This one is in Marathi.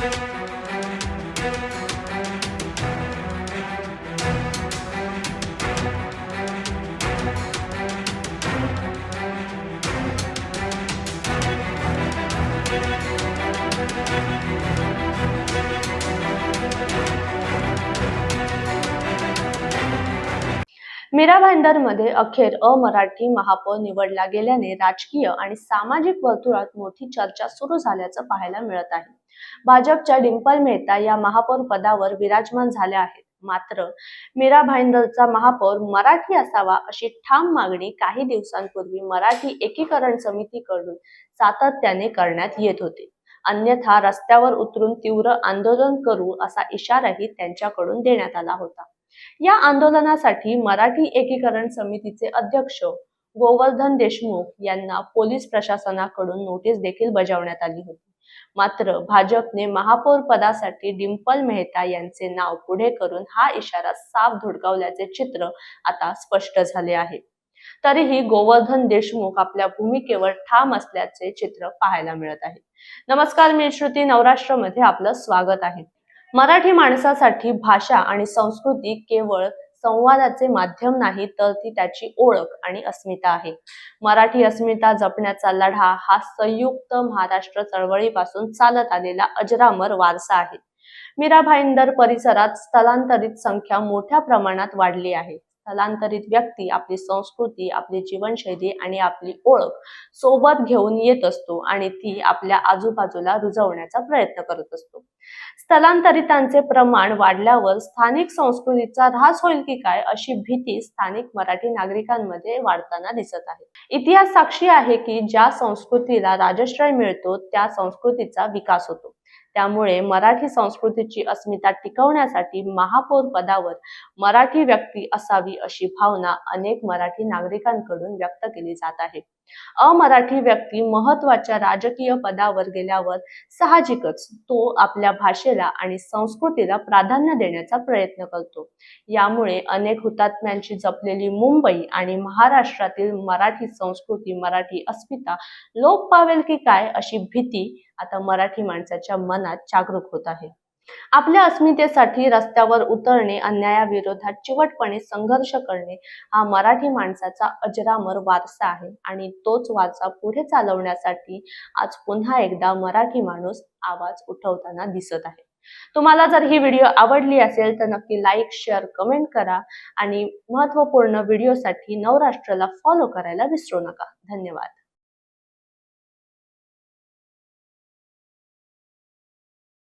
Müzik मीरा भाईंदरमध्ये अखेर अमराठी महापौर निवडला गेल्याने राजकीय आणि सामाजिक वर्तुळात मोठी चर्चा सुरू झाल्याचं पाहायला मिळत आहे. भाजपच्या डिंपल मेहता या महापौर पदावर विराजमान झाल्या आहेत. मात्र मीरा भाईंदरचा महापौर मराठी असावा अशी ठाम मागणी काही दिवसांपूर्वी मराठी एकीकरण समितीकडून सातत्याने करण्यात येत होती. अन्यथा रस्त्यावर उतरून तीव्र आंदोलन करू असा इशाराही त्यांच्याकडून देण्यात आला होता. या आंदोलनासाठी मराठी एकीकरण समितीचे अध्यक्ष गोवर्धन देशमुख यांना पोलीस प्रशासनाकडून नोटीस देखील बजावण्यात आली होती. मात्र भाजपने महापौर पदासाठी डिंपल मेहता यांचे नाव पुढे करून हा इशारा साफ धुडकावल्याचे चित्र आता स्पष्ट झाले आहे. तरीही गोवर्धन देशमुख आपल्या भूमिकेवर ठाम असल्याचे चित्र पाहायला मिळत आहे. नमस्कार मी श्रुती नवराष्ट्रमध्ये आपलं स्वागत आहे. मराठी माणसासाठी भाषा आणि संस्कृती केवळ संवादाचे माध्यम नाही तर ती त्याची ओळख आणि अस्मिता आहे. मराठी अस्मिता जपण्याचा लढा हा संयुक्त महाराष्ट्र चळवळीपासून चालत आलेला अजरामर वारसा आहे. मीरा भाईंदर परिसरात स्थलांतरित संख्या मोठ्या प्रमाणात वाढली आहे. स्थलांतरित व्यक्ती आपली संस्कृती आपली जीवनशैली आणि आपली ओळख सोबत घेऊन येत असतो आणि ती आपल्या आजूबाजूला रुजवण्याचा प्रयत्न करत असतो. स्थलांतरितांचे प्रमाण वाढल्यावर स्थानिक संस्कृतीचा ऱ्हास होईल की काय अशी भीती स्थानिक मराठी नागरिकांमध्ये वाढताना दिसत आहे. इतिहास साक्षी आहे की ज्या संस्कृतीला राजश्रय मिळतो त्या संस्कृतीचा विकास होतो. त्यामुळे मराठी संस्कृतीची अस्मिता टिकवण्यासाठी महापौर पदावर मराठी व्यक्ती असावी अशी भावना अनेक मराठी नागरिकांकडून व्यक्त केली जात आहे. अमराठी व्यक्ती महत्त्वाच्या राजकीय पदावर गेल्यावर साहजिकच तो आपल्या भाषेला आणि संस्कृतीला प्राधान्य देण्याचा प्रयत्न करतो. यामुळे अनेक हुतात्म्यांची जपलेली मुंबई आणि महाराष्ट्रातील मराठी संस्कृती मराठी अस्मिता लोप पावेल की काय अशी भीती आता मराठी माणसाच्या मनात जागरूक होत आहे. आपल्या अस्मितेसाठी रस्त्यावर उतरणे अन्यायाविरोधात चिवटपणे संघर्ष करणे हा मराठी माणसाचा अजरामर वारसा आहे आणि तोच वारसा पुढे चालवण्यासाठी आज पुन्हा एकदा मराठी माणूस आवाज उठवताना दिसत आहे. तुम्हाला जर ही व्हिडिओ आवडली असेल तर नक्की लाईक शेअर कमेंट करा आणि महत्त्वपूर्ण व्हिडिओसाठी नवराष्ट्राला फॉलो करायला विसरू नका. धन्यवाद.